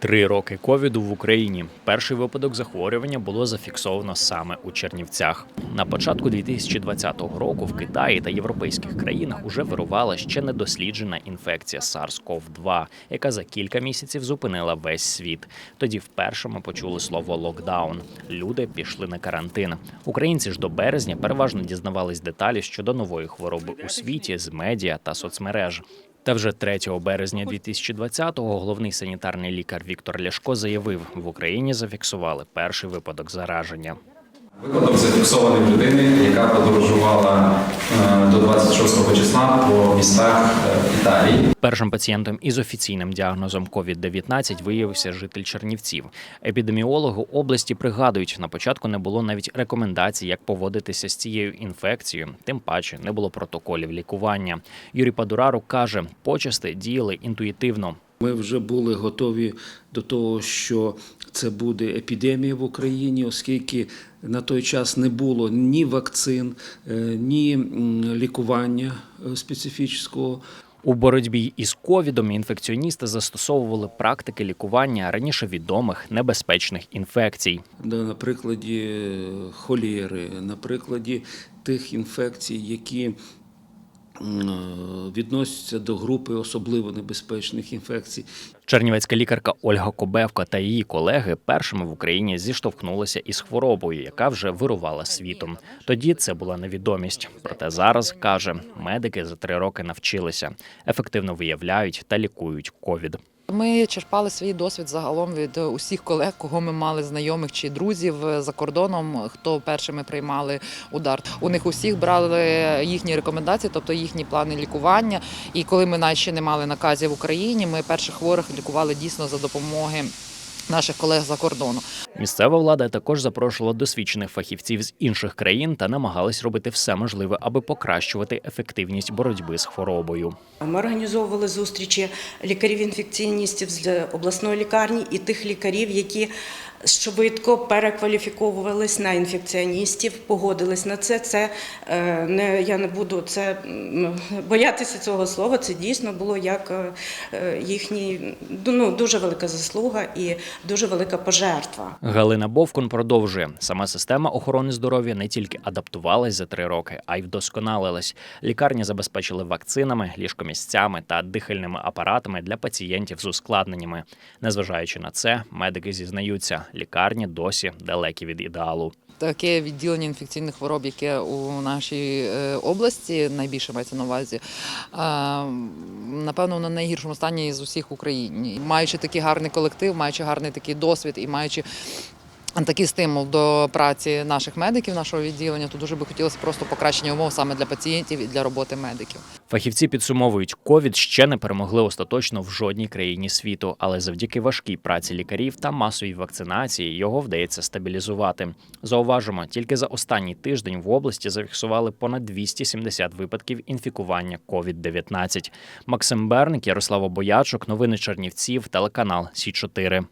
Три роки ковіду в Україні. Перший випадок захворювання було зафіксовано саме у Чернівцях. На початку 2020 року в Китаї та європейських країнах уже вирувала ще недосліджена інфекція SARS-CoV-2, яка за кілька місяців зупинила весь світ. Тоді вперше ми почули слово локдаун. Люди пішли на карантин. Українці ж до березня переважно дізнавались деталі щодо нової хвороби у світі з медіа та соцмереж. Та вже 3 березня 2020-го головний санітарний лікар Віктор Ляшко заявив, в Україні зафіксували перший випадок зараження. Випадок зафіксований в людини, яка подорожувала е, до 26 числа по містах е, Італії. Першим пацієнтом із офіційним діагнозом COVID-19 виявився житель Чернівців. Епідеміологи області пригадують, на початку не було навіть рекомендацій, як поводитися з цією інфекцією. Тим паче не було протоколів лікування. Юрій Падурару каже, почасти діяли інтуїтивно. Ми вже були готові до того, що це буде епідемія в Україні, оскільки на той час не було ні вакцин, е, ні лікування е, специфічного. У боротьбі із ковідом інфекціоністи застосовували практики лікування раніше відомих небезпечних інфекцій. На прикладі е, холєри, на прикладі тих інфекцій, які відносяться до групи особливо небезпечних інфекцій. Чернівецька лікарка Ольга Кобевка та її колеги першими в Україні зіштовхнулися із хворобою, яка вже вирувала світом. Тоді це була невідомість. Проте зараз каже, медики за три роки навчилися, ефективно виявляють та лікують ковід. Ми черпали свій досвід загалом від усіх колег, кого ми мали знайомих чи друзів за кордоном, хто першими приймали удар. У них усіх брали їхні рекомендації, тобто їхні плани лікування. І коли ми навіть ще не мали наказів в Україні, ми перших хворих лікували дійсно за допомоги наших колег за кордону. Місцева влада також запрошувала досвідчених фахівців з інших країн та намагались робити все можливе, аби покращувати ефективність боротьби з хворобою. Ми організовували зустрічі лікарів-інфекціоністів з обласної лікарні і тих лікарів, які швидко перекваліфіковувались на інфекціоністів, погодились на це. Це е, не я не буду це боятися цього слова. Це дійсно було як е, їхній ну, дуже велика заслуга і дуже велика пожертва. Галина Бовкун продовжує: сама система охорони здоров'я не тільки адаптувалась за три роки, а й вдосконалилась. Лікарні забезпечили вакцинами, ліжкомісцями та дихальними апаратами для пацієнтів з ускладненнями. Незважаючи на це, медики зізнаються, лікарні досі далекі від ідеалу. Таке відділення інфекційних хвороб, яке у нашій е, області найбільше мається на увазі, напевно, на найгіршому стані з усіх в Україні. Маючи такий гарний колектив, маючи гарний такий досвід і маючи. Такий стимул до праці наших медиків, нашого відділення, то дуже би хотілося просто покращення умов саме для пацієнтів і для роботи медиків. Фахівці підсумовують, ковід ще не перемогли остаточно в жодній країні світу, але завдяки важкій праці лікарів та масовій вакцинації його вдається стабілізувати. Зауважимо, тільки за останній тиждень в області зафіксували понад 270 випадків інфікування COVID-19. Максим Берник, Ярослава Боячук, новини Чернівців, телеканал Сі 4